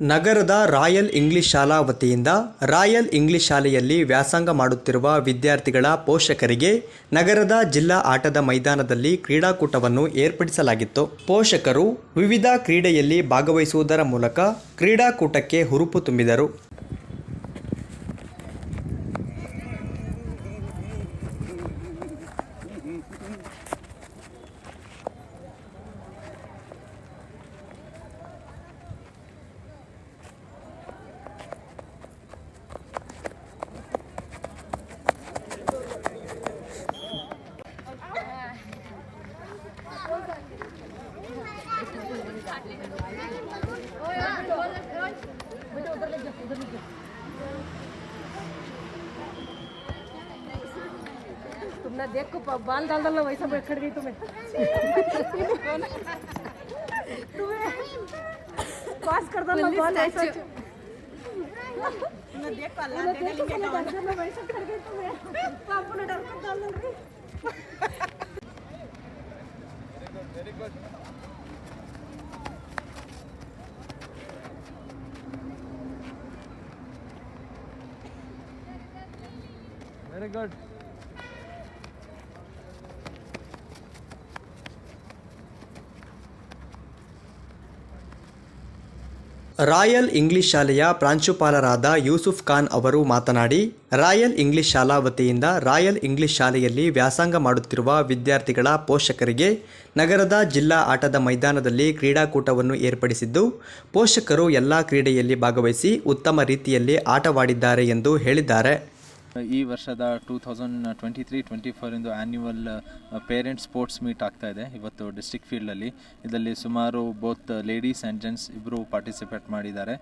ನಗರದ royal English ಶಾಲಾ ವತಿಯಿಂದ ರಾಯಲ್ ಇಂಗ್ಲಿಷ್ ಶಾಲೆಯಲ್ಲಿ ವ್ಯಾಸಂಗ ಮಾಡುತ್ತಿರುವ ವಿದ್ಯಾರ್ಥಿಗಳ ಪೋಷಕರಿಗೆ ನಗರದ ಜಿಲ್ಲಾ ಆಟದ ಮೈದಾನದಲ್ಲಿ ಕ್ರೀಡಾಕೂಟವನ್ನು ಏರ್ಪಡಿಸಲಾಗಿತ್ತು. ಪೋಷಕರು ವಿವಿಧ ಕ್ರೀಡೆಯಲ್ಲಿ ಭಾಗವಹಿಸುವುದರ ಮೂಲಕ ಕ್ರೀಡಾಕೂಟಕ್ಕೆ ಹುರುಪು ತುಂಬಿದರು. तुमने देख को बाल डाल डालना वैसा मैं खड़ गई तुम्हें। तुम्हें पास कर दो ना बॉल ऐसा तुमने देख को अल्लाह दे देंगे डाल डालना वैसा खड़ गई तुम्हें। पापा ने डाल कर डाल डाल ರಾಯಲ್ ಇಂಗ್ಲಿಷ್ ಶಾಲೆಯ ಪ್ರಾಂಶುಪಾಲರಾದ ಯೂಸುಫ್ ಖಾನ್ ಅವರು ಮಾತನಾಡಿ, ರಾಯಲ್ ಇಂಗ್ಲಿಷ್ ಶಾಲಾ ವತಿಯಿಂದ ರಾಯಲ್ ಇಂಗ್ಲಿಷ್ ಶಾಲೆಯಲ್ಲಿ ವ್ಯಾಸಂಗ ಮಾಡುತ್ತಿರುವ ವಿದ್ಯಾರ್ಥಿಗಳ ಪೋಷಕರಿಗೆ ನಗರದ ಜಿಲ್ಲಾ ಆಟದ ಮೈದಾನದಲ್ಲಿ ಕ್ರೀಡಾಕೂಟವನ್ನು ಏರ್ಪಡಿಸಿದ್ದು, ಪೋಷಕರು ಎಲ್ಲ ಕ್ರೀಡೆಯಲ್ಲಿ ಭಾಗವಹಿಸಿ ಉತ್ತಮ ರೀತಿಯಲ್ಲಿ ಆಟವಾಡಿದ್ದಾರೆ ಎಂದು ಹೇಳಿದ್ದಾರೆ. ಈ ವರ್ಷದ two thousand twenty three twenty ಫೋರಿಂದು annual parents sports meet ಆಗ್ತಾ ಇದೆ ಇವತ್ತು ಡಿಸ್ಟಿಕ್ ಫೀಲ್ಡಲ್ಲಿ ಇದರಲ್ಲಿ ಸುಮಾರು ಬೋತ್ ಲೇಡೀಸ್ ಆ್ಯಂಡ್ ಜೆಂಟ್ಸ್ ಇಬ್ಬರು ಪಾರ್ಟಿಸಿಪೇಟ್ ಮಾಡಿದ್ದಾರೆ.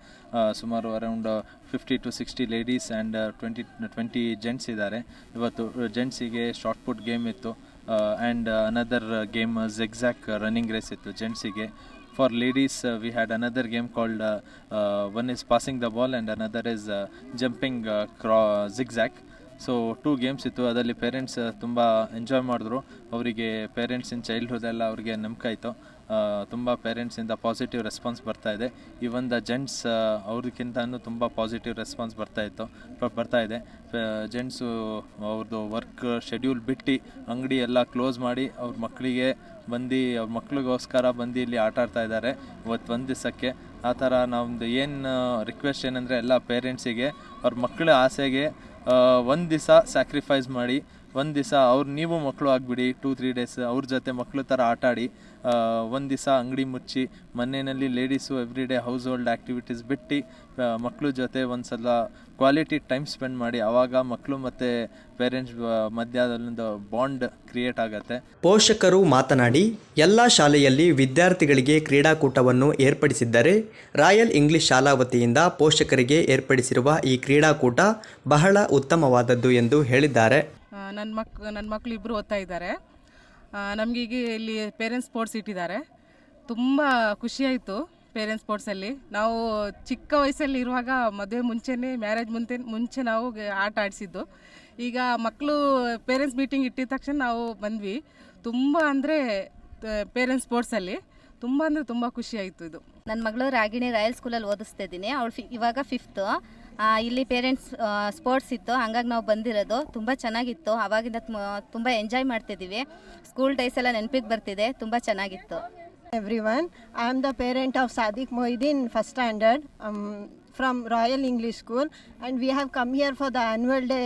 ಸುಮಾರು around fifty to sixty ladies and twenty twenty gents ಇದ್ದಾರೆ. ಇವತ್ತು ಜೆಂಟ್ಸಿಗೆ ಶಾರ್ಟ್ ಪುಟ್ ಗೇಮ್ ಇತ್ತು. And another game exact running race ಇತ್ತು ಜೆಂಟ್ಸಿಗೆ for ladies uh, we had another game called uh, uh, one is passing the ball and another is uh, jumping uh, cro- zigzag so two games ಇತ್ತು ಅದರಲ್ಲಿ parents ತುಂಬ enjoy ಮಾಡಿದ್ರು ಅವರಿಗೆ parents ಇನ್ childhood ಎಲ್ಲ ಅವರಿಗೆ ನಂಬಿಕೆ ಆಯಿತು ತುಂಬ ಪೇರೆಂಟ್ಸಿಂದ ಪಾಸಿಟಿವ್ ರೆಸ್ಪಾನ್ಸ್ ಬರ್ತಾ ಇದೆ. ಈವನ್ ದ ಜೆಂಟ್ಸ್ ಅವ್ರಿಗಿಂತನೂ ತುಂಬ ಪಾಸಿಟಿವ್ ರೆಸ್ಪಾನ್ಸ್ ಬರ್ತಾ ಇತ್ತು ಬರ್ತಾ ಇದೆ. ಜೆಂಟ್ಸು ಅವ್ರದ್ದು ವರ್ಕ್ ಶೆಡ್ಯೂಲ್ ಬಿಟ್ಟು ಅಂಗಡಿ ಎಲ್ಲ ಕ್ಲೋಸ್ ಮಾಡಿ ಅವ್ರ ಮಕ್ಕಳಿಗೆ ಬಂದು, ಅವ್ರ ಮಕ್ಕಳಿಗೋಸ್ಕರ ಬಂದು ಇಲ್ಲಿ ಆಟ ಆಡ್ತಾ ಇದ್ದಾರೆ ಇವತ್ತು ಒಂದು ದಿವಸಕ್ಕೆ. ಆ ಥರ ನಮ್ಮದು ಏನು ರಿಕ್ವೆಸ್ಟ್ ಏನಂದರೆ ಎಲ್ಲ ಪೇರೆಂಟ್ಸಿಗೆ ಅವ್ರ ಮಕ್ಕಳ ಆಸೆಗೆ ಒಂದು ದಿವಸ ಸ್ಯಾಕ್ರಿಫೈಸ್ ಮಾಡಿ ಒಂದು ದಿವಸ ಅವ್ರು ನೀವು ಮಕ್ಕಳು ಆಗಿಬಿಡಿ ಟೂ ತ್ರೀ ಡೇಸ್ ಅವ್ರ ಜೊತೆ ಮಕ್ಕಳು ಥರ ಆಟ ಆಡಿ ಒಂದು ದಿವಸ ಅಂಗಡಿ ಮುಚ್ಚಿ, ಮನೆಯಲ್ಲಿ ladies every day household activities ಬಿಟ್ಟು ಮಕ್ಕಳು ಜೊತೆ ಒಂದು ಸಲ ಕ್ವಾಲಿಟಿ ಟೈಮ್ ಸ್ಪೆಂಡ್ ಮಾಡಿ ಆವಾಗ ಮಕ್ಕಳು ಮತ್ತು ಪೇರೆಂಟ್ಸ್ ಮಧ್ಯದಲ್ಲೊಂದು ಬಾಂಡ್ ಕ್ರಿಯೇಟ್ ಆಗುತ್ತೆ. ಪೋಷಕರು ಮಾತನಾಡಿ, ಎಲ್ಲ ಶಾಲೆಯಲ್ಲಿ ವಿದ್ಯಾರ್ಥಿಗಳಿಗೆ ಕ್ರೀಡಾಕೂಟವನ್ನು ಏರ್ಪಡಿಸಿದ್ದರೆ, ರಾಯಲ್ ಇಂಗ್ಲಿಷ್ ಶಾಲಾ ವತಿಯಿಂದ ಪೋಷಕರಿಗೆ ಏರ್ಪಡಿಸಿರುವ ಈ ಕ್ರೀಡಾಕೂಟ ಬಹಳ ಉತ್ತಮವಾದದ್ದು ಎಂದು ಹೇಳಿದ್ದಾರೆ. ನನ್ನ ಮಕ್ ನನ್ನ ಮಕ್ಕಳು ಇಬ್ಬರು ಓದ್ತಾ ಇದ್ದಾರೆ. ನಮಗೀಗ ಇಲ್ಲಿ ಪೇರೆಂಟ್ಸ್ ಸ್ಪೋರ್ಟ್ಸ್ ಇಟ್ಟಿದ್ದಾರೆ. ತುಂಬ ಖುಷಿಯಾಯಿತು ಪೇರೆಂಟ್ಸ್ ಸ್ಪೋರ್ಟ್ಸಲ್ಲಿ ನಾವು ಚಿಕ್ಕ ವಯಸ್ಸಲ್ಲಿ ಇರುವಾಗ ಮದುವೆ ಮುಂಚೆನೇ ಮ್ಯಾರೇಜ್ ಮುಂಚೆ ಮುಂಚೆ ನಾವು ಆಟ ಆಡಿಸಿದ್ದು. ಈಗ ಮಕ್ಕಳು ಪೇರೆಂಟ್ಸ್ ಮೀಟಿಂಗ್ ಇಟ್ಟಿದ ತಕ್ಷಣ ನಾವು ಬಂದ್ವಿ. ತುಂಬ ಅಂದರೆ ಪೇರೆಂಟ್ಸ್ ಸ್ಪೋರ್ಟ್ಸಲ್ಲಿ ತುಂಬ ಅಂದರೆ ತುಂಬ ಖುಷಿಯಾಯಿತು ಇದು. ನನ್ನ ಮಗಳು ರಾಗಿಣಿ ರಾಯಲ್ ಸ್ಕೂಲಲ್ಲಿ ಓದಿಸ್ತಾ ಇದ್ದೀನಿ. ಅವಳು ಫಿ, ಇವಾಗ ಫಿಫ್ತು ಇಲ್ಲಿ ಪೇರೆಂಟ್ಸ್ ಸ್ಪೋರ್ಟ್ಸ್ ಇತ್ತು ಹಂಗಾಗಿ ನಾವು ಬಂದಿರೋದು. ತುಂಬ ಚೆನ್ನಾಗಿತ್ತು. ಆವಾಗಿಂದ ತುಂಬ ಎಂಜಾಯ್ ಮಾಡ್ತಿದ್ದೀವಿ ಸ್ಕೂಲ್ ಡೇಸ್ ಎಲ್ಲ ನೆನಪಿಗೆ ಬರ್ತಿದೆ. ತುಂಬ ಚೆನ್ನಾಗಿತ್ತು. Everyone I am the parent of Sadiq Moideen first standard from Royal English School and we have come here for the annual day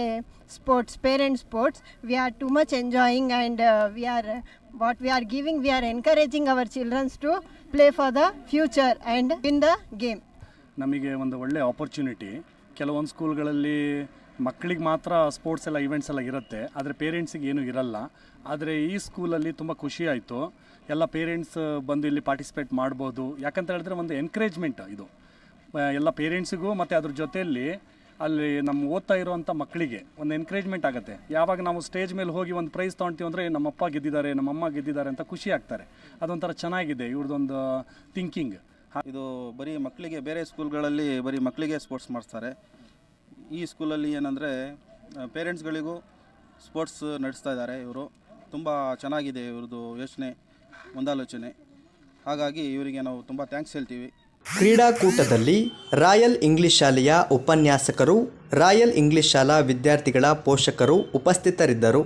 sports parent sports we are too much enjoying and we are what we are giving we are encouraging our childrens to play for the future and in the game ನಮಗೆ ಒಂದು ಒಳ್ಳೆಯ opportunity ಕೆಲವೊಂದು ಸ್ಕೂಲ್ಗಳಲ್ಲಿ ಮಕ್ಕಳಿಗೆ ಮಾತ್ರ sports ಎಲ್ಲ, events ಎಲ್ಲ ಇರುತ್ತೆ. ಆದರೆ ಪೇರೆಂಟ್ಸಿಗೆ ಏನೂ ಇರಲ್ಲ. ಆದರೆ ಈ ಸ್ಕೂಲಲ್ಲಿ ತುಂಬ ಖುಷಿ ಆಯಿತು. ಎಲ್ಲ ಪೇರೆಂಟ್ಸ್ ಬಂದು ಇಲ್ಲಿ ಪಾರ್ಟಿಸಿಪೇಟ್ ಮಾಡ್ಬೋದು. ಯಾಕಂತ ಹೇಳಿದ್ರೆ ಒಂದು ಎನ್ಕರೇಜ್ಮೆಂಟ್ ಇದು. ಎಲ್ಲ ಪೇರೆಂಟ್ಸಿಗೂ ಮತ್ತು ಅದ್ರ ಜೊತೆಯಲ್ಲಿ ಅಲ್ಲಿ ನಮ್ಮ ಓದ್ತಾ ಇರುವಂಥ ಮಕ್ಕಳಿಗೆ ಒಂದು ಎನ್ಕರೇಜ್ಮೆಂಟ್ ಆಗುತ್ತೆ. ಯಾವಾಗ ನಾವು ಸ್ಟೇಜ್ ಮೇಲೆ ಹೋಗಿ ಒಂದು ಪ್ರೈಸ್ ತೊಗೊಳ್ತೀವಿ ಅಂದರೆ ನಮ್ಮಪ್ಪ ಗೆದ್ದಿದ್ದಾರೆ, ನಮ್ಮಮ್ಮ ಗೆದ್ದಿದ್ದಾರೆ ಅಂತ ಖುಷಿ ಆಗ್ತಾರೆ. ಅದೊಂಥರ ಚೆನ್ನಾಗಿದೆ ಇವ್ರದ್ದೊಂದು ಥಿಂಕಿಂಗ್ ಇದು ಬರೀ ಮಕ್ಕಳಿಗೆ ಬೇರೆ ಸ್ಕೂಲ್ಗಳಲ್ಲಿ ಬರೀ ಮಕ್ಕಳಿಗೆ ಸ್ಪೋರ್ಟ್ಸ್ ಮಾಡಿಸ್ತಾರೆ. ಈ ಸ್ಕೂಲಲ್ಲಿ ಏನಂದರೆ ಪೇರೆಂಟ್ಸ್ಗಳಿಗೂ ಸ್ಪೋರ್ಟ್ಸ್ ನಡೆಸ್ತಾ ಇದ್ದಾರೆ ಇವರು. ತುಂಬ ಚೆನ್ನಾಗಿದೆ ಇವ್ರದ್ದು ಯೋಚನೆ, ಮುಂದಾಲೋಚನೆ. ಹಾಗಾಗಿ ಇವರಿಗೆ ನಾವು ತುಂಬ ಥ್ಯಾಂಕ್ಸ್ ಹೇಳ್ತೀವಿ. ಕ್ರೀಡಾಕೂಟದಲ್ಲಿ ರಾಯಲ್ ಇಂಗ್ಲಿಷ್ ಶಾಲೆಯ ಉಪನ್ಯಾಸಕರು, ರಾಯಲ್ ಇಂಗ್ಲಿಷ್ ಶಾಲಾ ವಿದ್ಯಾರ್ಥಿಗಳ ಪೋಷಕರು ಉಪಸ್ಥಿತರಿದ್ದರು.